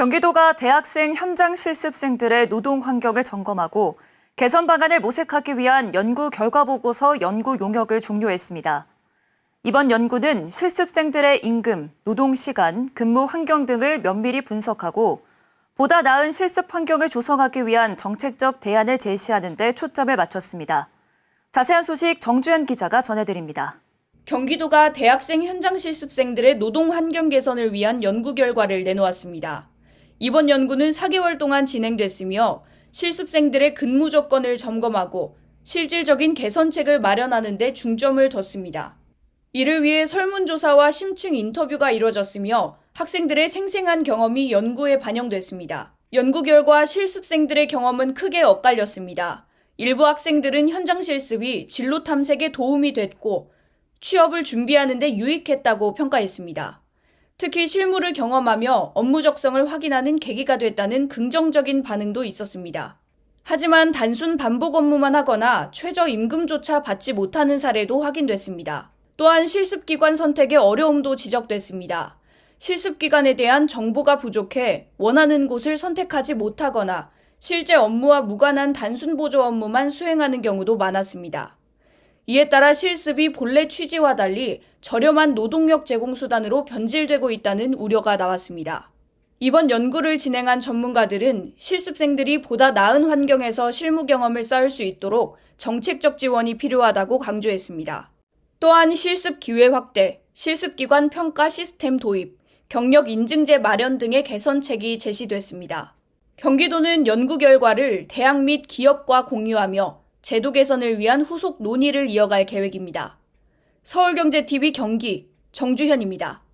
경기도가 대학생 현장 실습생들의 노동 환경을 점검하고 개선 방안을 모색하기 위한 연구 결과 보고서 연구 용역을 종료했습니다. 이번 연구는 실습생들의 임금, 노동 시간, 근무 환경 등을 면밀히 분석하고 보다 나은 실습 환경을 조성하기 위한 정책적 대안을 제시하는 데 초점을 맞췄습니다. 자세한 소식 정주현 기자가 전해드립니다. 경기도가 대학생 현장 실습생들의 노동 환경 개선을 위한 연구 결과를 내놓았습니다. 이번 연구는 4개월 동안 진행됐으며 실습생들의 근무 조건을 점검하고 실질적인 개선책을 마련하는 데 중점을 뒀습니다. 이를 위해 설문조사와 심층 인터뷰가 이뤄졌으며 학생들의 생생한 경험이 연구에 반영됐습니다. 연구 결과 실습생들의 경험은 크게 엇갈렸습니다. 일부 학생들은 현장 실습이 진로 탐색에 도움이 됐고 취업을 준비하는 데 유익했다고 평가했습니다. 특히 실무를 경험하며 업무 적성을 확인하는 계기가 됐다는 긍정적인 반응도 있었습니다. 하지만 단순 반복 업무만 하거나 최저 임금조차 받지 못하는 사례도 확인됐습니다. 또한 실습기관 선택의 어려움도 지적됐습니다. 실습기관에 대한 정보가 부족해 원하는 곳을 선택하지 못하거나 실제 업무와 무관한 단순 보조 업무만 수행하는 경우도 많았습니다. 이에 따라 실습이 본래 취지와 달리 저렴한 노동력 제공 수단으로 변질되고 있다는 우려가 나왔습니다. 이번 연구를 진행한 전문가들은 실습생들이 보다 나은 환경에서 실무 경험을 쌓을 수 있도록 정책적 지원이 필요하다고 강조했습니다. 또한 실습 기회 확대, 실습기관 평가 시스템 도입, 경력 인증제 마련 등의 개선책이 제시됐습니다. 경기도는 연구 결과를 대학 및 기업과 공유하며 제도 개선을 위한 후속 논의를 이어갈 계획입니다. 서울경제TV 경기 정주현입니다.